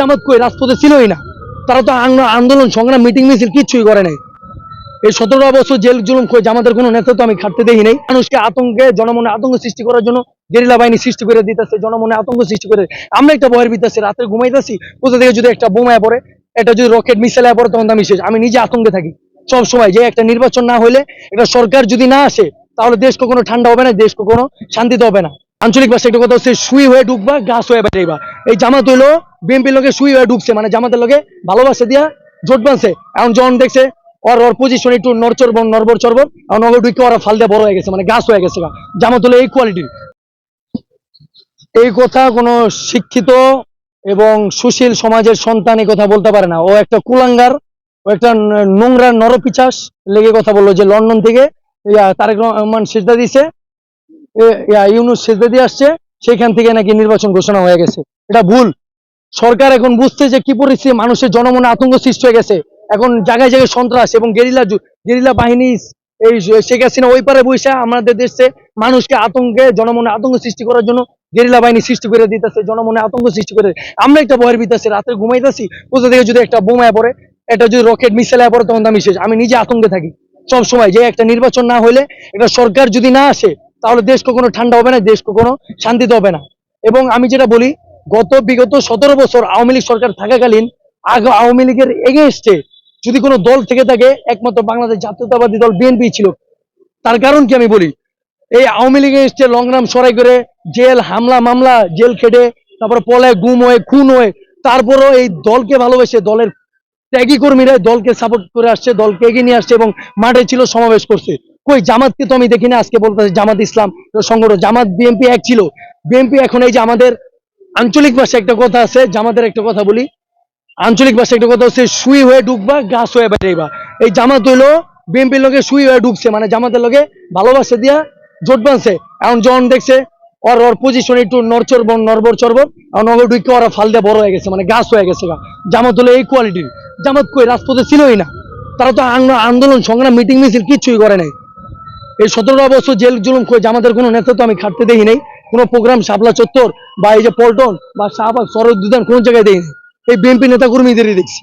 জামাত কই? রাজপথে ছিলই না। তারা তো আন্দোলন, সংগ্রাম, মিটিং, মিছিল কিচ্ছুই করে নাই। এই সতেরো বছর জেল জুলুম করে জামাতের কোনো নেতা তো আমি খাটতে দেখি নাই। মানুষকে আতঙ্কে, জনমনে আতঙ্ক সৃষ্টি করার জন্য গেরিলা বাহিনী সৃষ্টি করে দিতেছে, জনমনে আতঙ্ক সৃষ্টি করে আমরা একটা ভয়ের ভিতরে রাতে ঘুমাইতেছি, কোথা থেকে যদি একটা বোমায় পড়ে এটা যদি রকেট, মিসাইলে পড়ে, তখন আমি শেষ। আমি নিজে আতঙ্কে থাকি। সব সময় যে একটা নির্বাচন না হলে এটা সরকার যদি না আসে, তাহলে দেশ কখনো ঠান্ডা হবে না, দেশ কখনো শান্তিতে হবে না। আঞ্চলিক ভাষা একটা কথা হচ্ছে, সুই হয়ে ঢুকবা গাছ হয়ে বেড়াইবা। এই জামাত হইল বিএনপির লোকে শুই হয়ে ঢুকছে মানে জামাতের লোকে ভালোবাসা দিয়া জোট বানছে। এখন জন দেখছে ওর ওর পজিশন একটু নরচর বন নরবর চরবর এখন ওকে ঢুকে ওরা ফাল দিয়ে বড় হয়ে গেছে মানে গাছ হয়ে গেছে জামাত হলো এই কোয়ালিটির এই কথা কোনো শিক্ষিত এবং সুশীল সমাজের সন্তান এই কথা বলতে পারে না। ও একটা কুলাঙ্গার, ও একটা নোংরা নরপিচাস লেগে কথা বলল যে লন্ডন থেকে তারেক রহমান সেজদা দিছে। ইউনুস সেজদা দিয়ে আসছে, সেখান থেকে নাকি নির্বাচন ঘোষণা হয়ে গেছে। এটা ভুল। সরকার এখন বুঝছে যে কি পরিস্থিতি, মানুষের জনমনে আতঙ্ক সৃষ্টি হয়ে গেছে। এখন জায়গায় জায়গায় সন্ত্রাস এবং গেরিলা গেরিলা বাহিনী, এই শেখ হাসিনা ওই পারে বসে আমাদের দেশে মানুষকে আতঙ্কে, জনমনে আতঙ্ক সৃষ্টি করার জন্য গেরিলা বাহিনী সৃষ্টি করে দিতেছে, জনমনে আতঙ্ক সৃষ্টি করে। আমরা একটা ভয়ের ভিতরে রাতে ঘুমাইতেছি, কোথা থেকে যদি একটা বোমায় পড়ে এটা যদি রকেট, মিসাইলে পড়ে, তখন আমি শেষ, আমি নিজে আতঙ্কে থাকি। সব সময় যে একটা নির্বাচন না হলে এটা সরকার যদি না আসে তাহলে দেশ কখনো ঠান্ডা হবে না, দেশ কখনো শান্তিতে হবে না। এবং আমি যেটা বলি, গত বিগত সতেরো বছর আওয়ামী লীগ সরকার থাকাকালীন, আগে আওয়ামী লীগের এগেনস্টে যদি কোনো দল থেকে থাকে, একমাত্র বাংলাদেশ জাতীয়তাবাদী দল বিএনপি ছিল। তার কারণ কি আমি বলি? এই আওয়ামী লীগের এসছে লংগ্রাম সরাই করে জেল, হামলা, মামলা, জেল খেটে, তারপরে পলায় গুম হয়ে, খুন হয়ে, তারপরও এই দলকে ভালোবেসে, দলের ত্যাগী কর্মীরা দলকে সাপোর্ট করে আসছে, দলকে এগিয়ে নিয়ে আসছে এবং মাঠে ছিল সমাবেশ করছে। কই জামাতকে তো আমি দেখি না, আজকে বলতেছে জামাত ইসলাম সংগঠন, জামাত, বিএনপি এক ছিল। বিএনপি এখন এই যে আমাদের আঞ্চলিক ভাষায় একটা কথা আছে, জামাতের একটা কথা বলি। আঞ্চলিক ভাষায় একটা কথা হচ্ছে সুই হয়ে ঢুকবা গাছ হয়ে বেড়াইবা। এই জামাত হইল বিএনপির লোকে সুই হয়ে ঢুকছে মানে জামাতের লোকে ভালোবাসা দিয়া জোট বানছে এখন জন দেখছে, ওর ওর পজিশন একটু নরচর নরবর চরবর এখন ওকে ঢুকে ওরা ফাল দিয়ে বড় হয়ে গেছে মানে গাছ হয়ে গেছে জামাত হলো এই কোয়ালিটির জামাত কই? রাজপথে ছিলই না। তারা তো আন্দোলন, সংগ্রাম মিটিং মিছিল কিচ্ছুই করে নাই। এই সতেরো বছর জেল জুলুম করেছে, আমাদের কোনো নেতা তো আমি খাটতে দেখি নাই। কোনো প্রোগ্রাম শাপলা চত্বর বা এই যে পল্টন বা শাহবাগ সরদ দুদান কোন জায়গায় দেখিনি এই বিএনপি নেতাকর্মীদেরই দেখছি।